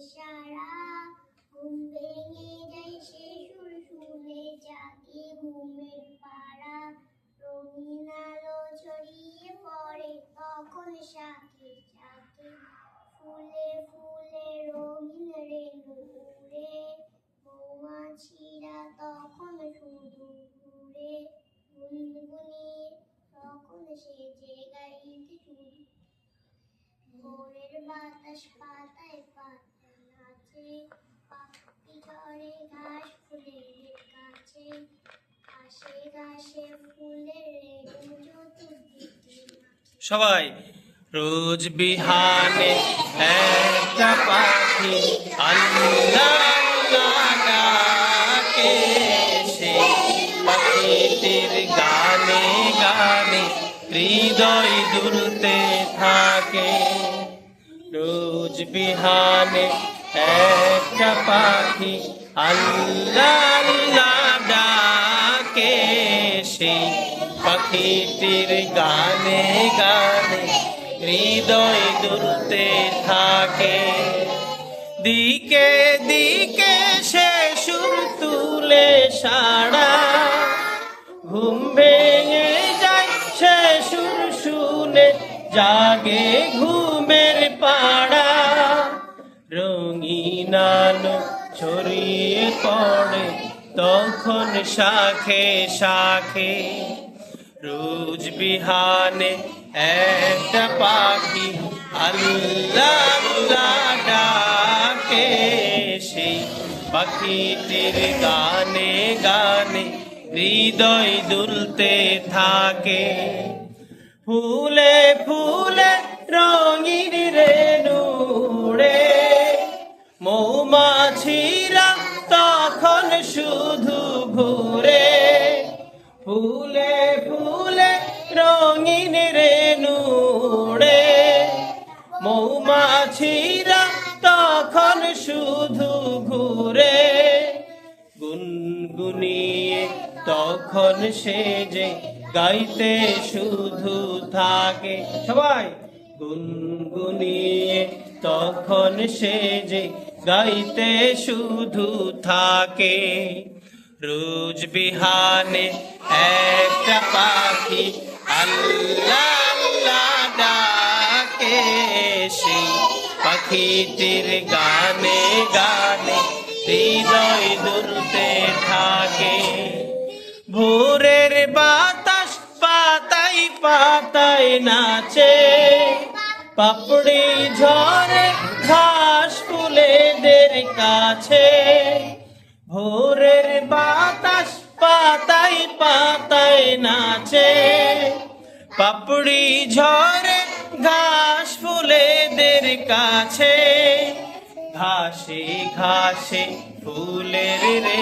সে ফুলে ফুলে রঙিন রেণু উড়ে। মৌমাছিরা তখন শুধু ঘুরে গুনগুনিয়ে তখন সেজে গাইতে শুরু। ভোরের বাতাস পাতায় পাতায় ঘাস ফুলের ঘাসে ঘাসে ফুলের। সবাই, রোজ বিহানে একটা পাখি আল্লাহ সে পাখিটির গানে গানে হৃদয় দুলতে থাকে রোজ বিহানে একটা পাখি আল্লাহ ডাকে সেই পাখিটির গানে গানে হৃদয় দুলতে থাকে। দিকে দিকে সে সুর তুলে সাড়া ঘুম ভেঙে যায় সে সুর শুনে, জাগে ঘুমের পাড়া। আলো ছড়িয়ে পড়ে, তখন শাখে শাখে। রোজ বিহানে একটা পাখি আল্লাহ ডাকে, সেই পাখিটির গানে গানে হৃদয় দুলতে থাকে। ফুলে ফুলে রঙিন রেণুড়ে মৌমাছিরা তখন শুধু ঘুরে ফুলে ফুলে রঙিন রেণুড়ে মৌমাছিরা তখন শুধু ঘুরে। গুনগুনিয়ে তখন সে যে গাইতে শুধু থাকে। সবাই, গুনগুনিয়ে তখন সে যে গাইতে শুধু থাকে। রোজ বিহানে একটা পাখি আল্লাহ আল্লাহ ডাকে সেই পাখিটির গানে গানে হৃদয় দুলতে থাকে। ভোরের বাতাস পাতাই পাতায় নাচে। পাপড়ি ঝরে ঘাস ভোরের বাতাস পাতাই পাতাই নাচে। পাপড়ি ঝরে ঘাস ফুলেদের কাছে। ঘাসে ঘাসে ফুলের রে